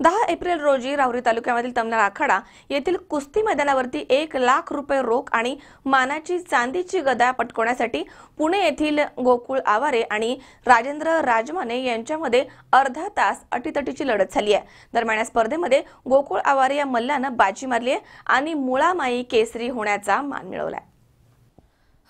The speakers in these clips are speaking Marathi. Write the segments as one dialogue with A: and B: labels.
A: दहा एप्रिल रोजी राहुरी तालुक्यामधील तमनार आखाडा येथील कुस्ती मैदानावरती एक लाख रुपये रोख आणि मानाची चांदीची गदा पटकवण्यासाठी पुणे येथील गोकुळ आवारे आणि राजेंद्र राजमाने यांच्यामध्ये अर्धा तास अटीतटीची लढत झाली आहे. दरम्यान या स्पर्धेमध्ये गोकुळ आवारे या मल्लानं बाजी मारली आहे आणि मुळामाई केसरी होण्याचा मान मिळवलाय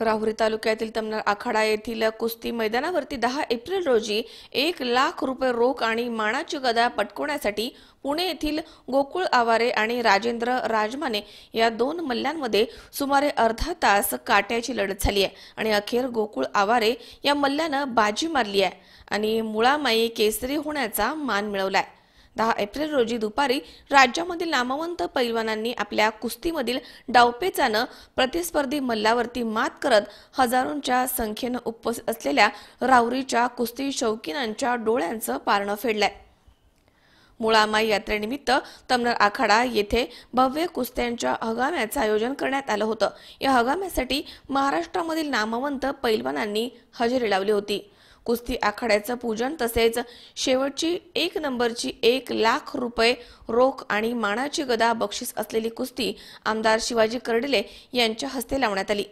A: राहुरी तालुक्यातील तमनार आखाडा येथील कुस्ती मैदानावरती दहा एप्रिल रोजी एक लाख रुपये रोख आणि मानाची गदा पटकवण्यासाठी पुणे येथील गोकुळ आवारे आणि राजेंद्र राजमाने या दोन मल्ल्यांमध्ये सुमारे अर्धा तास काट्याची लढत झाली आहे आणि अखेर गोकुळ आवारे या मल्ल्यानं बाजी मारली आहे आणि मुळामाई केसरी होण्याचा मान मिळवलाय. दहा एप्रिल रोजी दुपारी राज्यामधील नामवंत पैलवानांनी आपल्या कुस्तीमधील डावपेचानं प्रतिस्पर्धी मल्लावरती मात करत हजारोंच्या संख्येनं उपस्थित असलेल्या राऊरीच्या कुस्ती शौकीनांच्या डोळ्यांचं पारणं फेडलंय. मुळामाई यात्रेनिमित्त तमनर आखाडा येथे भव्य कुस्त्यांच्या हगाम्याचं आयोजन करण्यात आलं होतं. या हगाम्यासाठी महाराष्ट्रामधील नामवंत पैलवानांनी हजेरी लावली होती. कुस्ती आखाड्याचं पूजन तसेच शेवटची एक नंबरची एक लाख रुपये रोख आणि मानाची गदा बक्षीस असलेली कुस्ती आमदार शिवाजी कर्डिले यांच्या हस्ते लावण्यात आली.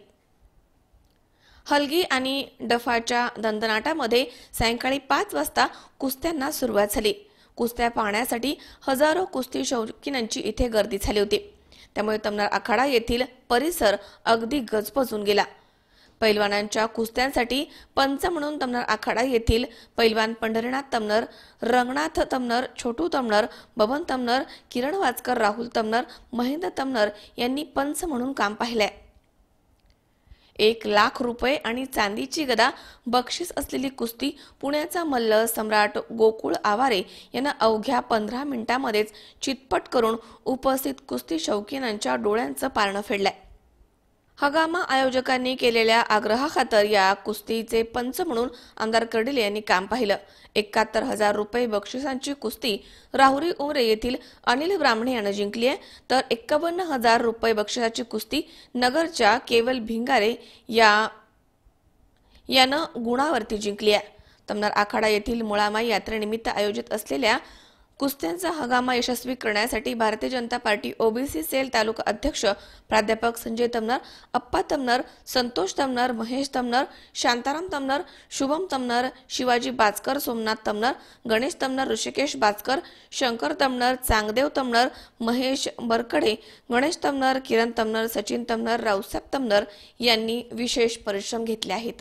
A: हलगी आणि डफाच्या दंदनाटामध्ये सायंकाळी पाच वाजता कुस्त्यांना सुरुवात झाली. कुस्त्या पाहण्यासाठी हजारो कुस्ती शौकीनांची इथे गर्दी झाली होती. त्यामुळे तमनार आखाडा येथील परिसर अगदी गजबजून गेला. पैलवानांच्या कुस्त्यांसाठी पंच म्हणून तमनर आखाडा येथील पैलवान पंढरीनाथ तमनर रंगनाथ तमनर छोटू तमनर बबन तमनर किरण वाचकर राहुल तमनर महेंद्र तमनर यांनी पंच म्हणून काम पाहिलंय. एक लाख रुपये आणि चांदीची गदा बक्षीस असलेली कुस्ती पुण्याचा मल्ल सम्राट गोकुळ आवारे यांना अवघ्या पंधरा मिनिटांमध्येच चितपट करून उपस्थित कुस्ती शौकीनांच्या डोळ्यांचं पारणं फेडलंय. हगामा आयोजकांनी केलेल्या आग्रहाखातर या कुस्तीचे पंच म्हणून आमदार कर्डिले यांनी काम पाहिलं. एकाहत्तर हजार रुपये बक्षिसांची कुस्ती राहुरी उमरे येथील अनिल ब्राह्मणे यानं जिंकली आहे. तर एक्कावन्न हजार रुपये बक्षिसाची कुस्ती नगरच्या केवल भिंगारे या यानं गुणावरती जिंकली आहे. तमनार आखाडा येथील मुळामाई यात्रेनिमित्त आयोजित असलेल्या कुस्त्यांचा हंगामा यशस्वी करण्यासाठी Bharatiya Janata party OBC cell taluka अध्यक्ष प्राध्यापक संजय तमनर अप्पा तमनर संतोष तमनर महेश तमनर शांताराम तमनर शुभम तमनर शिवाजी बाचकर सोमनाथ तमनर गणेश तमनर ऋषिकेश बाचकर शंकर तमनर चांगदेव तमनर महेश बरकडे गणेश तमनर किरण तमनर सचिन तमनर रावसाहेब तमनर यांनी विशेष परिश्रम घेतले आहेत.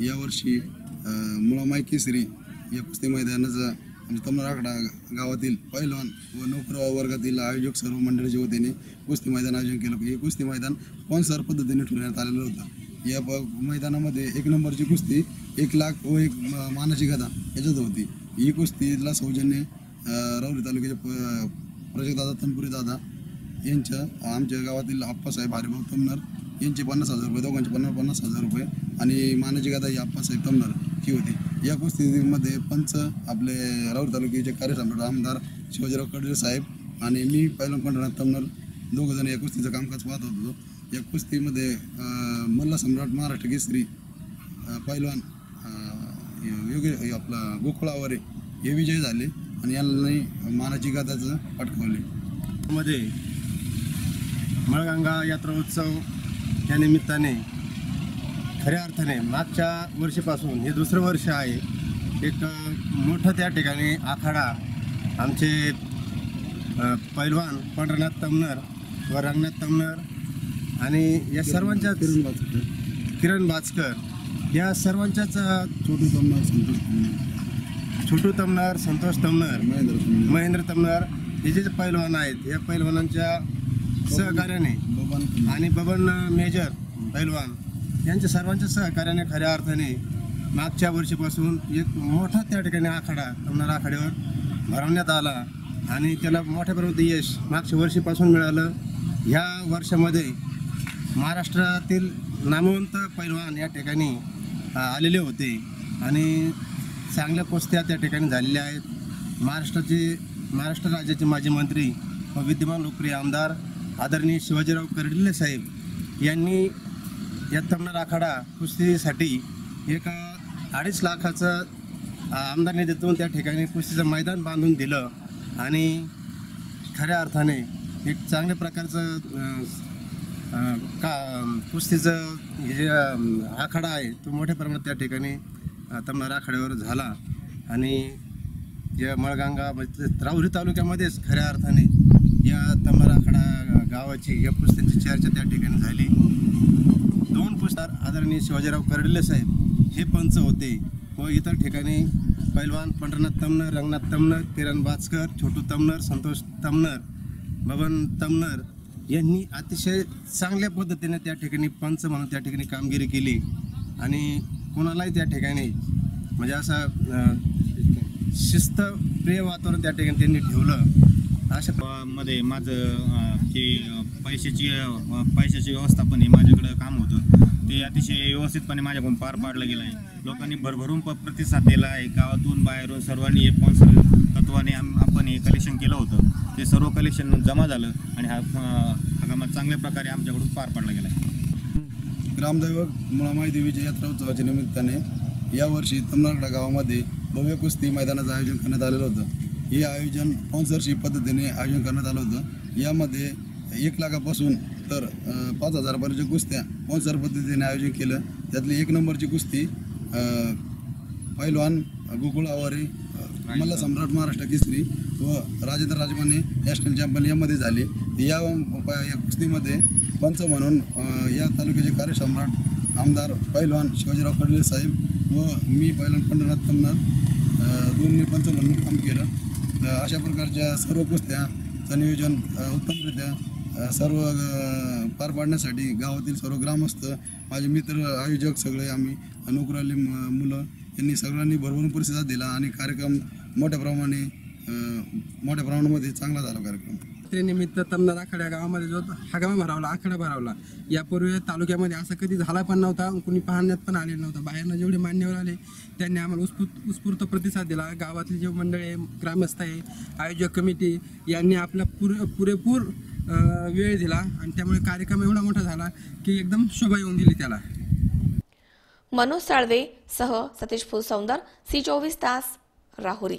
B: यावर्षी मुळामाई केसरी या कुस्ती मैदानाचा म्हणजे तमनार आकडा गावातील पैलवान व नोकरवा वर्गातील आयोजक सर्व मंडळीच्या वतीने कुस्ती मैदान आयोजन केलं. हे कुस्ती मैदान स्पॉन्सर पद्धतीने ठेवण्यात आलेलं होतं. या प मैदानामध्ये एक नंबरची कुस्ती एक लाख व एक मानाची गदा याच्यात होती. ही कुस्तीला सौजन्य रौरी तालुक्याचे प प्रजकदादा तनपुरी दादा यांच्या आमच्या गावातील आप्पासाहेब हरिभाऊ तमनर यांचे पन्नास हजार रुपये दोघांचे पन्नास पन्नास हजार रुपये आणि मानाची गादा ही आप्पासाहेब तमनर ही होती. या कुस्तीमध्ये पंच आपले राऊर तालुक्याचे कार्यसम्राट आमदार शिवाजीराव कडले साहेब आणि मी पहिला पंढरनाथ तमनर दोघंजण या कुस्तीचं कामकाज पाहत होतो. या कुस्तीमध्ये मल्ला सम्राट महाराष्ट्र केसरी पैलवान अं, आपला गोकुळावरे हे विजय झाले आणि यांनी मानाची गादाचं पटकावले.
C: मध्ये मळगंगा यात्रा उत्सव या निमित्ताने खऱ्या अर्थाने मागच्या वर्षीपासून हे दुसरं वर्ष आहे. एक मोठं त्या ठिकाणी आखाडा आमचे पैलवान पंढरनाथ तमनर व रंगनाथ तमनर आणि या सर्वांच्या
B: किरण बाचकर
C: किरण बाचकर या सर्वांच्याच
B: छोटू तमनार संतोष
C: छोटू तमनर संतोष तमनर
B: महेंद्र
C: महेंद्र तमनर हे जे पैलवान आहेत या पैलवानांच्या सहकार्याने
B: बबन
C: आणि बबन मेजर पैलवान यांच्या सर्वांच्या सहकार्याने खऱ्या अर्थाने मागच्या वर्षीपासून एक मोठा त्या ठिकाणी आखाडा तमनार आखाड्यावर भरवण्यात आला आणि त्याला मोठ्या प्रमाणात यश मागच्या वर्षीपासून मिळालं. ह्या वर्षामध्ये महाराष्ट्रातील नामवंत पैलवान या ठिकाणी आलेले होते आणि चांगल्या कुस्त्या त्या ठिकाणी झालेल्या आहेत. महाराष्ट्राचे महाराष्ट्र राज्याचे माजी मंत्री व विद्यमान लोकप्रिय आमदार आदरणीय शिवाजीराव कर्डिले साहेब यांनी या आखाडा कुस्तीसाठी एक अडीच लाखाचं आमदार निधीतून त्या ठिकाणी कुस्तीचं मैदान बांधून दिलं आणि खऱ्या अर्थाने एक चांगल्या प्रकारचं का कुस्तीचं हे जे आखाडा आहे तो मोठ्या प्रमाणात त्या ठिकाणी तमणार आखाड्यावर झाला आणि या मळगंगा म्हणजे राहुरी तालुक्यामध्येच खऱ्या अर्थाने या तमणार आखाडा गावाची या पुस्त्यांची चर्चा त्या ठिकाणी झाली. दोन पुस्तार आदरणीय शिवाजीराव कर्डिले साहेब हे पंच होते व इतर ठिकाणी पैलवान पंढरनाथ तमनर रंगनाथ तमनर किरण बाचकर छोटू तमनर संतोष तमनर बबन तमनर यांनी अतिशय चांगल्या पद्धतीने त्या ठिकाणी पंच म्हणून त्या ठिकाणी कामगिरी केली. आणि कोणालाही त्या ठिकाणी म्हणजे असं शिस्तप्रिय वातावरण त्या ठिकाणी त्यांनी ठेवलं. अशा
D: मध्ये माझं अ, पैशाची पैशाची व्यवस्थापन हे माझ्याकडं काम होतं. ते अतिशय व्यवस्थितपणे माझ्याकडून पार पाडलं गेलं आहे. लोकांनी भरभरून प प्रतिसाद दिला आहे. गावातून बाहेरून सर्वांनी हे स्पॉन्सर तत्वाने आम आपण हे कलेक्शन केलं होतं. ते सर्व कलेक्शन जमा झालं आणि हा हंगामात चांगल्या प्रकारे आमच्याकडून पार पाडला गेला आहे.
B: ग्रामदैवक मुळामाई देवीच्या यात्रा उत्सवाच्या निमित्ताने यावर्षी तमनाकडा गावामध्ये भव्य कुस्ती मैदानाचं आयोजन करण्यात आलेलं होतं. हे आयोजन स्पॉन्सरशिप पद्धतीने आयोजन करण्यात आलं होतं. यामध्ये एक लाखापासून तर पाच हजारपर्यंतच्या कुस्त्या स्पॉन्सर पद्धतीने आयोजन केलं. त्यातली एक नंबरची कुस्ती पैलवान गोकुळ आवारे मल्ला सम्राट महाराष्ट्र केसरी व राजेंद्र राजमाने नॅशनल चॅम्पियन यामध्ये झाले. या या कुस्तीमध्ये पंच म्हणून या तालुक्याचे कार्यसम्राट आमदार पैलवान शिवाजीराव कडले साहेब व मी पैलवान पंढरनाथ तमनार दोन्ही पंच म्हणून काम केलं. अशा प्रकारच्या सर्व कुस्त्याचं नियोजन उत्तमरित्या सर्व पार पाडण्यासाठी गावातील सर्व ग्रामस्थ माझे मित्र आयोजक सगळे आम्ही नोकराली मुलं यांनी सगळ्यांनी भरभरून प्रतिसाद दिला आणि कार्यक्रम मोठ्या प्रमाणे मोठ्या प्रमाणामध्ये चांगला झाला कार्यक्रम.
E: यात्रेनिमित्त तमनार आखाड्या गावामध्ये जो हगामा भरावला आखाडा भरावला. यापूर्वी तालुक्यामध्ये असं कधी झाला पण नव्हता कुणी पाहण्यात पण आलेलं नव्हतं. बाहेरनं जेवढे मान्यवर आले त्यांनी आम्हाला उत्स्फूर्त उत्स्फूर्त प्रतिसाद दिला. गावातले जे मंडळ आहे ग्रामस्थ आहे आयोजक कमिटी यांनी आपला पुरे पुरेपूर वेळ दिला आणि त्यामुळे कार्यक्रम एवढा मोठा झाला की एकदम शोभा येऊन गेली त्याला.
A: मनोज साळवे सह सतीश फुलसौंदर सी चोवीस तास राहुरी.